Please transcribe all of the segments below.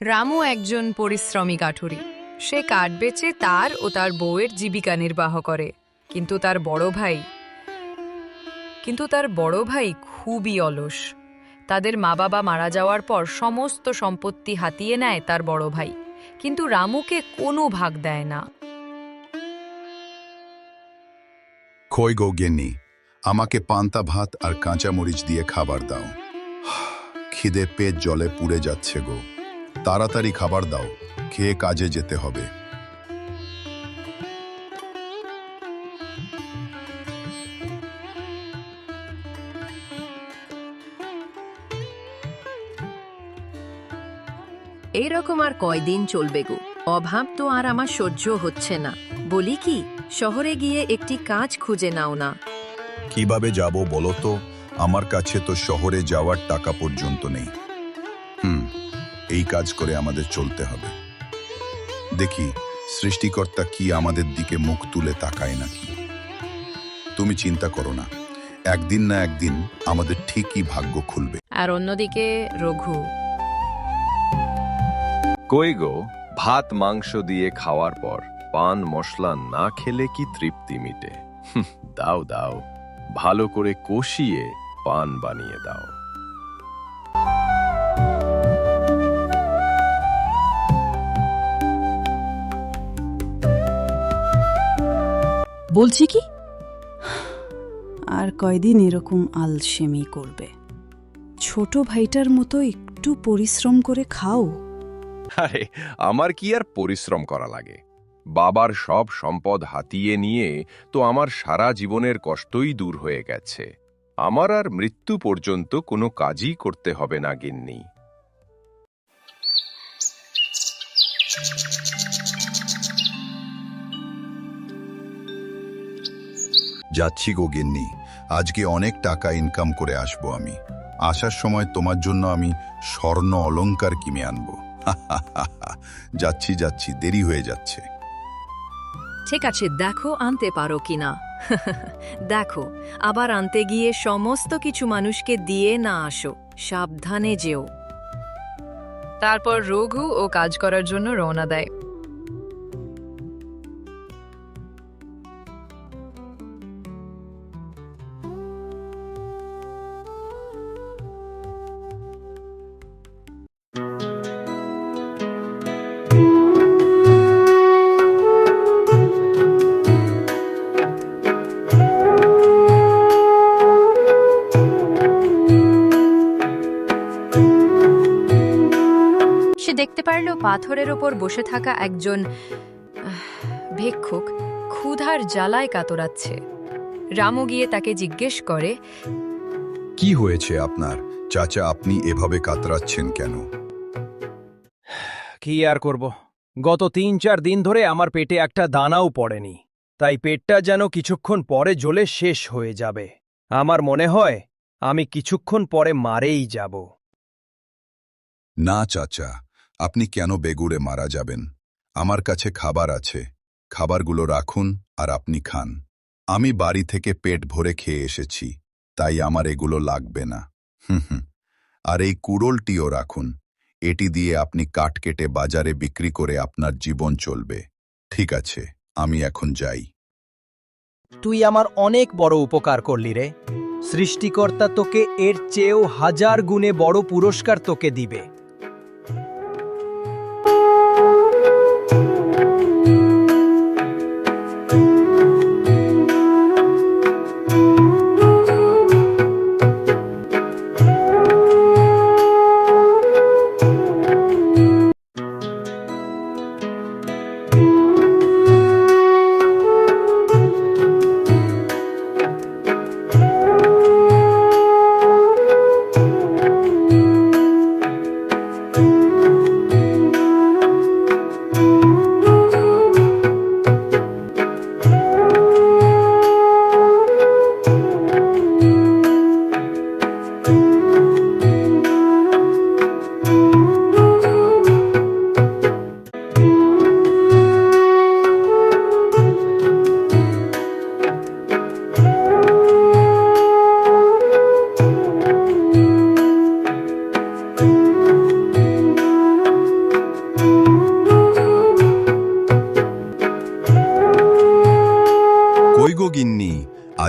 রামু একজন পরিশ্রমী কাঠুরি সে কাঠ বেচে তার ও তার বউয়ের জীবিকা নির্বাহ করে। কিন্তু তার বড় ভাই, কিন্তু তার বড় ভাই খুবই অলস। তাদের মা বাবা মারা যাওয়ার পর সমস্ত সম্পত্তি হাতিয়ে নেয় তার বড় ভাই। কিন্তু রামুকে কোনো ভাগ দেয় না। খই গো আমাকে পান্তা ভাত আর কাঁচা মরিচ দিয়ে খাবার দাও। খিদে পেট জলে পুড়ে যাচ্ছে গো। তাড়াতাড়ি খাবার দাও খেয়ে কাজে যেতে হবে। এইরকম আর কয়দিন চলবে গো? অভাব তো আর আমার সহ্য হচ্ছে না। বলি কি শহরে গিয়ে একটি কাজ খুঁজে নাও না। কীভাবে যাব বলো তো? আমার কাছে তো শহরে যাওয়ার টাকা পর্যন্ত নেই। এই কাজ করে আমাদের চলতে হবে। দেখি সৃষ্টিকর্তা কি আমাদের দিকে মুখ তুলে তাকায় নাকি? তুমি চিন্তা করো না। একদিন না একদিন আমাদের ঠিকই ভাগ্য খুলবে। আর অন্যদিকে রঘু। কই গো ভাত মাংস দিয়ে খাওয়ার পর পান মশলা না খেলে কি তৃপ্তি মিটে? দাও দাও। ভালো করে কষিয়ে পান বানিয়ে দাও। বলছি কি? আর কয়দিন এরকম আলসেমি করবে? ছোট ভাইটার মতো একটু পরিশ্রম করে খাও। আরে, আমার কি আর পরিশ্রম করা লাগে? বাবার সব সম্পদ হাতিয়ে নিয়ে তো আমার সারা জীবনের কষ্টই দূর হয়ে গেছে। আমার আর মৃত্যু পর্যন্ত কোনো কাজই করতে হবে না, গিন্নি। যাচ্ছি গো গিন্নি, আজকে অনেক টাকা ইনকাম করে আসব আমি। আসার সময় তোমার জন্য আমি স্বর্ণ অলংকার কিনে আনব। যাচ্ছি যাচ্ছি, দেরি হয়ে যাচ্ছে। ঠিক আছে, দেখো আনতে পারো কিনা। দেখো, আবার আনতে গিয়ে সমস্ত কিছু মানুষকে দিয়ে না আসো, সাবধানে যেও। তারপর রঘু ও কাজ করার জন্য রওনা দেয়। দেখতে পারল পাথরের ওপর বসে থাকা একজন ভিক্ষুক ক্ষুধার জ্বালায় কাতরাচ্ছে। রামু গিয়ে তাকে জিজ্ঞেস করে কি হয়েছে আপনার? চাচা আপনি এভাবে কাতরাচ্ছেন কেন? কি আর করব? গত তিন চার দিন ধরে আমার পেটে একটা দানাও পড়েনি। তাই পেটটা যেন কিছুক্ষণ পরে জ্বলে শেষ হয়ে যাবে। আমার মনে হয় আমি কিছুক্ষণ পরে মারেই যাব। না চাচা। আপনি কেন বেগুড়ে মারা যাবেন? আমার কাছে খাবার আছে। খাবারগুলো রাখুন আর আপনি খান। আমি বাড়ি থেকে পেট ভরে খেয়ে এসেছি, তাই আমার এগুলো লাগবে না। হুম হুম। আর এই কুড়োলটিও রাখুন। এটি দিয়ে আপনি কাঠ কেটে বাজারে বিক্রি করে আপনার জীবন চলবে। ঠিক আছে, আমি এখন যাই। তুই আমার অনেক বড় উপকার করলি রে। সৃষ্টিকর্তা তোকে এর চেয়েও হাজার গুণে বড় পুরস্কার তোকে দিবে।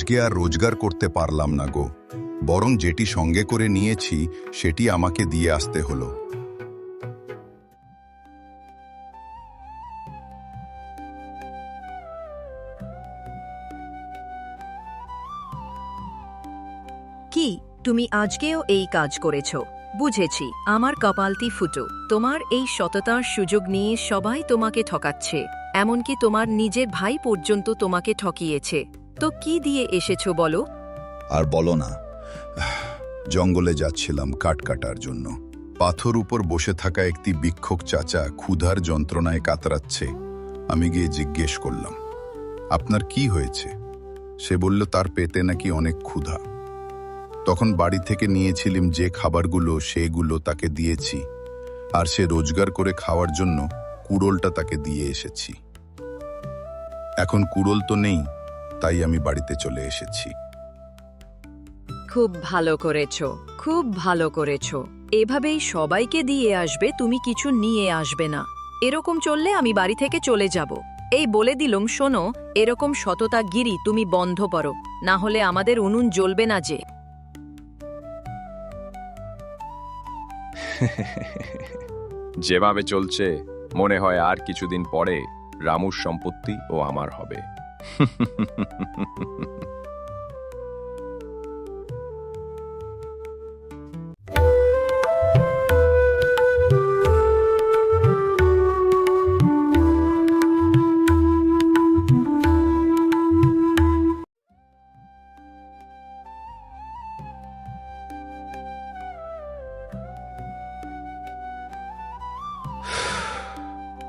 আজকে আর রোজগার করতে পারলাম না গো। বরং যেটি সঙ্গে করে নিয়েছি, সেটি আমাকে দিয়ে আসতে হলো। কি, তুমি আজকেও এই কাজ করেছ? বুঝেছি, আমার কপালটি ফুটো। তোমার এই সততার সুযোগ নিয়ে সবাই তোমাকে ঠকাচ্ছে, এমনকি তোমার নিজের ভাই পর্যন্ত তোমাকে ঠকিয়েছে। তো কি দিয়ে এসেছ বলো? আর বলো না। জঙ্গলে যাচ্ছিলাম কাঠ কাটার জন্য। পাথর উপর বসে থাকা একটি বিক্ষোভ চাচা ক্ষুধার যন্ত্রণায় কাতরাচ্ছে। আমি গিয়ে জিজ্ঞেস করলাম, আপনার কি হয়েছে? সে বলল, তার পেটে নাকি অনেক ক্ষুধা। তখন বাড়ি থেকে নিয়েছিলাম যে খাবারগুলো, সেগুলো তাকে দিয়েছি। আর সে রোজগার করে খাওয়ার জন্য কুড়োলটা তাকে দিয়ে এসেছি। এখন কুড়োল তো নেই তাই আমি বাড়িতে চলে এসেছি। খুব ভালো করেছ খুব ভালো করেছ। এভাবেই সবাইকে দিয়ে আসবে তুমি কিছু নিয়ে আসবে না। এরকম চললে আমি বাড়ি থেকে চলে যাব। এই বলে দিলুম শোনো এরকম সততা গিরি তুমি বন্ধ করো না হলে আমাদের উনুন জ্বলবে না যে। যেভাবে চলছে মনে হয় আর কিছুদিন পরে রামুর সম্পত্তি ও আমার হবে।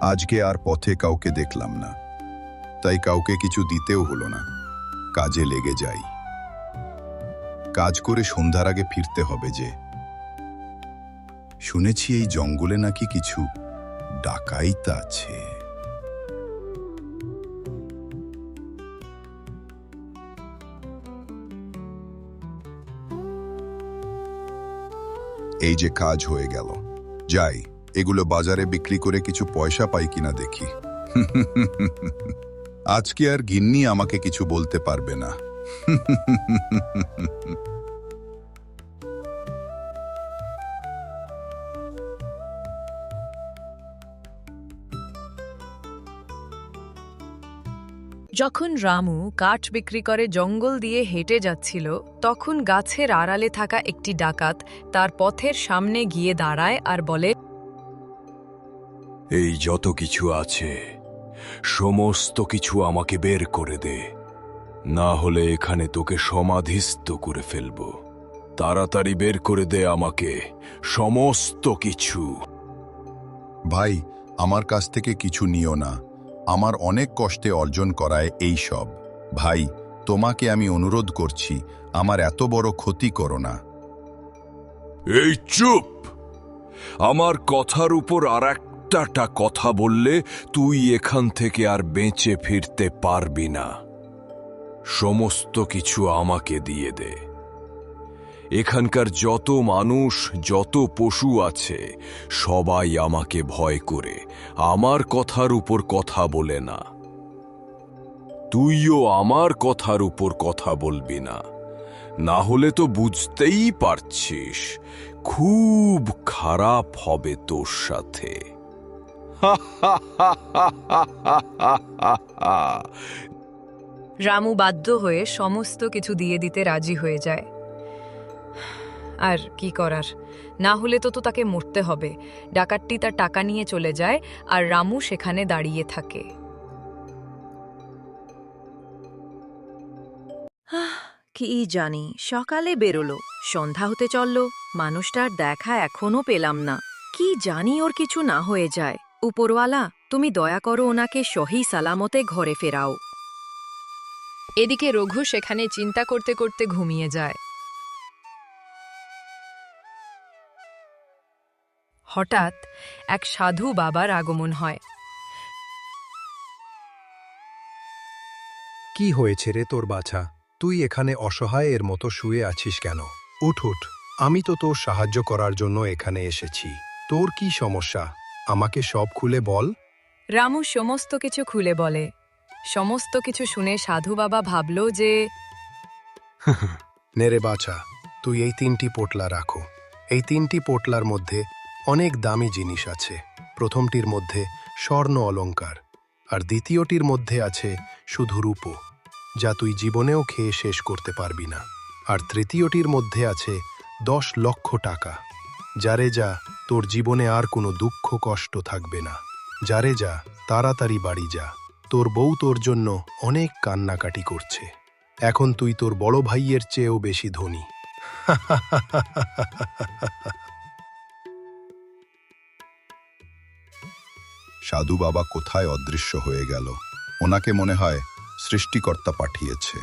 আজকে আর পথে কাউকে দেখলাম না তাই কাউকে কিছু দিতেও হলো না। কাজে লেগে যাই। কাজ করে সন্ধ্যার আগে ফিরতে হবে যে। শুনেছি এই জঙ্গলে নাকি কিছু ডাকাইত আছে। এই যে কাজ হয়ে গেল। যাই, এগুলো বাজারে বিক্রি করে কিছু পয়সা পাই কিনা দেখি। আজকে আর গিন্নি আমাকে কিছু বলতে পারবে না। যখন রামু কাঠ বিক্রি করে জঙ্গল দিয়ে হেঁটে যাচ্ছিল তখন গাছের আড়ালে থাকা একটি ডাকাত তার পথের সামনে গিয়ে দাঁড়ায় আর বলে এই যত কিছু আছে সমস্ত কিছু আমাকে বের করে দে। না হলে এখানে তোকে সমাধিস্থ করে ফেলব। তাড়াতাড়ি বের করে দে আমাকে সমস্ত কিছু। ভাই আমার কাছ থেকে কিছু নিও না। আমার অনেক কষ্টে অর্জন করায় এই সব। ভাই তোমাকে আমি অনুরোধ করছি আমার এত বড় ক্ষতি করো না। এই চুপ! আমার কথার উপর আর একটাটা কথা বললে তুই এখান থেকে আর বেঁচে ফিরতে পারবি না। সমস্ত কিছু আমাকে দিয়ে দে। এখানকার যত মানুষ, যত পশু আছে, সবাই আমাকে ভয় করে, আমার কথার উপর কথা বলে না। তুইও আমার কথার উপর কথা বলবি না। না হলে তো বুঝতেই পারছিস, খুব খারাপ হবে তোর সাথে। রামু বাধ্য হয়ে সমস্ত কিছু দিয়ে দিতে রাজি হয়ে যায়। আর কি করার? না হলে তো তো তাকে মরতে হবে। ডাকাতটি তার টাকা নিয়ে চলে যায় আর রামু সেখানে দাঁড়িয়ে থাকে। কি জানি, সকালে বেরোলো, সন্ধ্যা হতে চলল, মানুষটার দেখা এখনও পেলাম না। কি জানি ওর কিছু না হয়ে যায়। উপরওয়ালা, তুমি দয়া করো ওনাকে সহি সালামতে ঘরে ফেরাও। এদিকে রঘু সেখানে চিন্তা করতে করতে ঘুমিয়ে যায়। হঠাৎ এক সাধু বাবার আগমন হয়। কি হয়েছে রে তোর বাছা? তুই এখানে অসহায় এর মতো শুয়ে আছিস কেন? উঠ উঠ। আমি তো তোর সাহায্য করার জন্য এখানে এসেছি। তোর কি সমস্যা? আমাকে সব খুলে বল। রামু সমস্ত কিছু খুলে বলে। সমস্ত কিছু শুনে সাধু বাবা ভাবল যে নেরে বাছা তুই এই তিনটি পোটলা রাখো। এই তিনটি পোটলার মধ্যে অনেক দামি জিনিস আছে। প্রথমটির মধ্যে স্বর্ণ অলংকার আর দ্বিতীয়টির মধ্যে আছে শুধু রূপো যা তুই জীবনেও খেয়ে শেষ করতে পারবি না। আর তৃতীয়টির মধ্যে আছে দশ লক্ষ টাকা। যারে যা, তোর জীবনে আর কোনো দুঃখ কষ্ট থাকবে না। যারে যা, তাড়াতাড়ি বাড়ি যা। তোর বউ তোর জন্য অনেক কান্নাকাটি করছে। এখন তুই তোর বড় ভাইয়ের চেয়েও বেশি ধনী। সাধু বাবা কোথায় অদৃশ্য হয়ে গেল? ওনাকে মনে হয় সৃষ্টিকর্তা পাঠিয়েছে।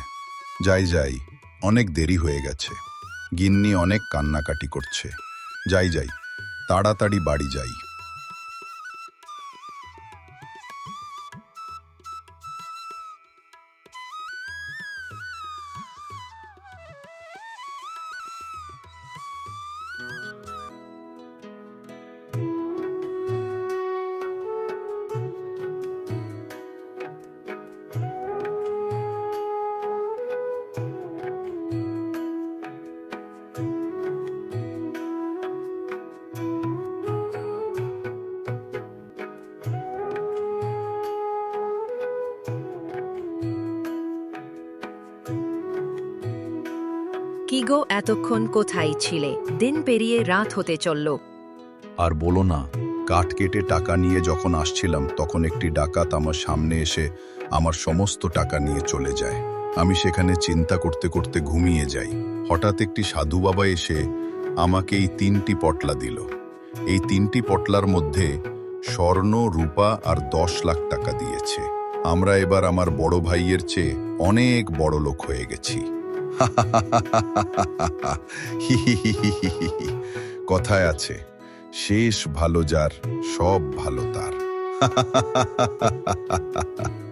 যাই যাই, অনেক দেরি হয়ে গেছে। গিন্নি অনেক কান্নাকাটি করছে। যাই যাই তাড়াতাড়ি বাড়ি যাই। কি গো এতক্ষণ কোথায় ছিলে? দিন পেরিয়ে রাত হতে চলল। আর বলো না, কাঠ কেটে টাকা নিয়ে যখন আসছিলাম, তখন একটি ডাকাত আমার সামনে এসে আমার সমস্ত টাকা নিয়ে চলে যায়। আমি সেখানে চিন্তা করতে করতে ঘুমিয়ে যাই। হঠাৎ একটি সাধু বাবা এসে আমাকে এই তিনটি পটলা দিল। এই তিনটি পটলার মধ্যে স্বর্ণ, রূপা আর দশ লাখ টাকা দিয়েছে। আমরা এবার আমার বড় ভাইয়ের চেয়ে অনেক বড় লোক হয়ে গেছি। কথায় আছে শেষ ভালো যার সব ভালো তার।